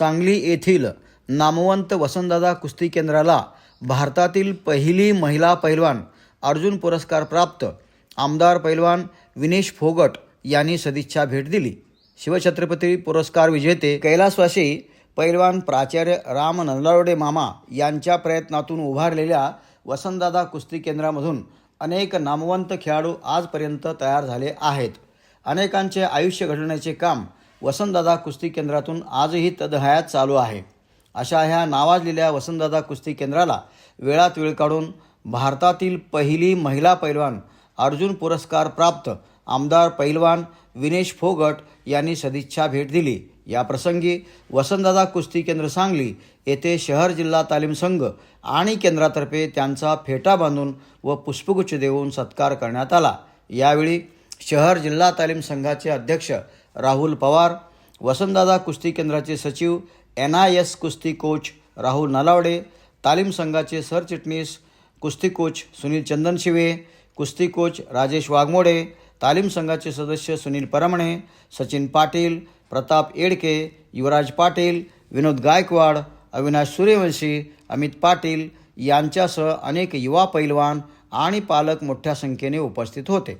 सांगली येथील नामवंत वसंतदादा कुस्ती केंद्राला भारतातील पहिली महिला पैलवान अर्जुन पुरस्कार प्राप्त. आमदार पैलवान विनेश फोगट यांनी सदिच्छा भेट दिली. शिवछत्रपती पुरस्कार विजेते कैलासवासी पैलवान प्राचार्य राम नंदलावडे मामा यांच्या प्रयत्नातून उभारलेल्या वसंतदादा कुस्ती केंद्रामधून अनेक नामवंत खेळाडू आजपर्यंत तयार झाले आहेत. अनेकांचे आयुष्य घडवण्याचे काम वसंतदादा कुस्ती केंद्रातून आजही तदहयात चालू आहे. अशा ह्या नावाजलेल्या वसंतदादा कुस्ती केंद्राला वेळात वेळ काढून भारतातील पहिली महिला पैलवान अर्जुन पुरस्कार प्राप्त आमदार पैलवान विनेश फोगट यांनी सदिच्छा भेट दिली. या प्रसंगी वसंतदादा कुस्ती केंद्र सांगली येथे शहर जिल्हा तालीम संघ आणि केंद्रातर्फे त्यांचा फेटा बांधून व पुष्पगुच्छ देऊन सत्कार करण्यात आला. यावेळी शहर जिल्हा तालीम संघाचे अध्यक्ष राहुल पवार वसंतदादा कुस्ती केंद्राचे सचिव एन आय एस कुस्ती कोच राहुल नलावडे तालीम संघाचे सरचिटणीस कुस्ती कोच सुनील चंदनशिवे कुस्ती कोच राजेश वाघमोडे तालीम संघाचे सदस्य सुनील परमणे सचिन पाटील प्रताप येडके युवराज पाटील विनोद गायकवाड अविनाश सूर्यवंशी अमित पाटील यांच्यासह अनेक युवा पैलवान आणि पालक मोठ्या संख्येने उपस्थित होते.